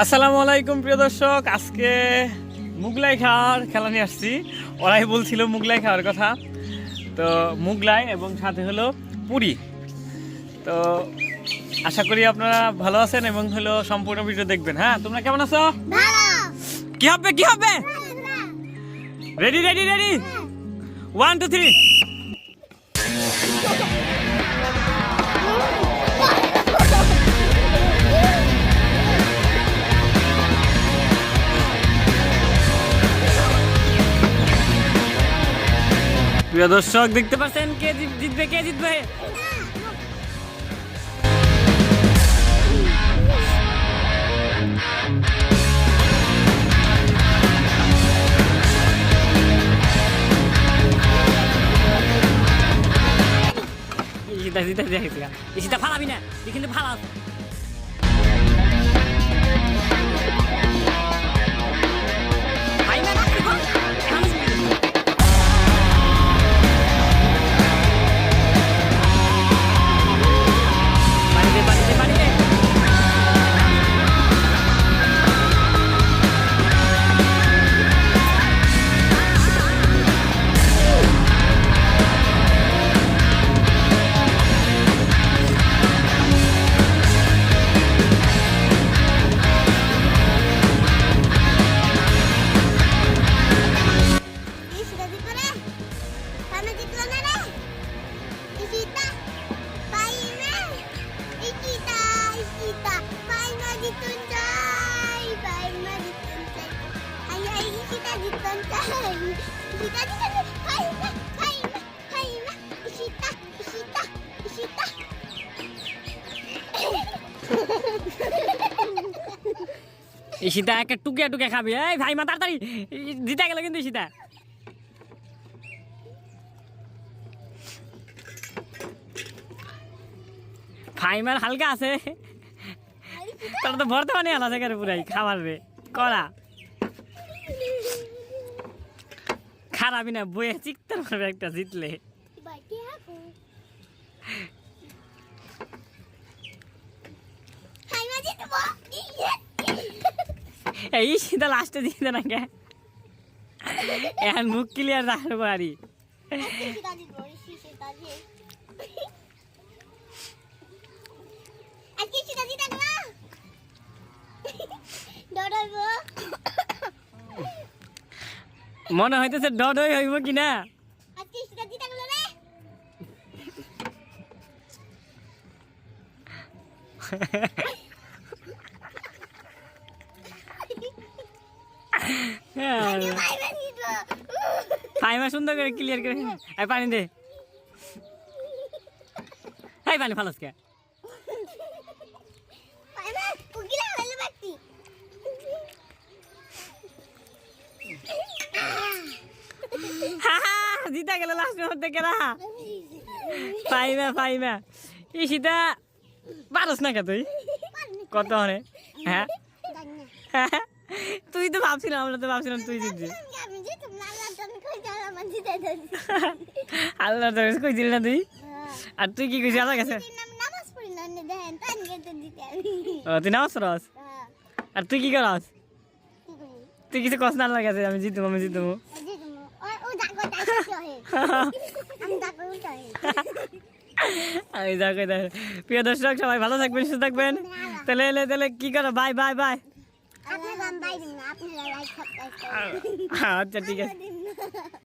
আসসালামু আলাইকুম প্রিয় দর্শক। আজকে মুগলাই খাওয়ার খেলা নিয়ে আসছি। ওরাই বলছিল মুগলাই খাওয়ার কথা। তো মুগলাই এবং সাথে হলো পুরি। তো আশা করি আপনারা ভালো আছেন এবং হলো সম্পূর্ণ ভিডিও দেখবেন। হ্যাঁ তোমরা কেমন আছো? কি হবে কি হবে? Ready ready ready one two three প্রিয় দর্শক, দেখতে পাচ্ছেন কে জিত- জিতবে, কে জিতবে? দেখছি দেখেছি ইসিতা ফালাবি না কিন্তু ফালাস। ইসিতা ইসিতা ইসিতা ইসিতা ইসিতা একটা টুকে টুকে খাবি। এই ভাই মা তাড়াতাড়ি। জিতে গেল কিন্তু ঈশিতা। ফাইমার হালকা আছে। তোর তো ভরতে পানি আলা জায়গার পুরাই খাবার রে। করা খারাপই না বইয়ে চিকতে পারবে, একটা জিতলে। এই লাস্টে দিতে না কে? এখন মুখ ক্লিয়ার রাখতে পারি মনে হইতেছে হইব ইসিতা জিতবো রে। পাইমা জিতবো ফাইমা সুন্দর করে ক্লিয়ার করে পানি দে। এই পানি ফালাস কে জিতা গেল লাস্টের মধ্যে কেরা? ফাইমা ফাইমা এই সীতা, পারস না কে তুই? কত হনে? হ্যাঁ? তুই তো ভাবছিলাম, আমরা তো ভাবছিলাম তুই জিতবি। আল্লাহ আমার তোর কইছিল না তুই? আর তুই কি কইছিস? আল্লাহ কাছে? তুই নামাজ পড়াস? আর তুই কি করাস? তুই কিছু কস না কাছে, আমি জিতবো আমি জিতবো। আমি দেখো দেখো। প্রিয় দর্শক সবাই ভালো থাকবেন সুস্থ থাকবেন। তাহলে এলে তাহলে কি করো? বাই বাই বাই আচ্ছা ঠিক আছে।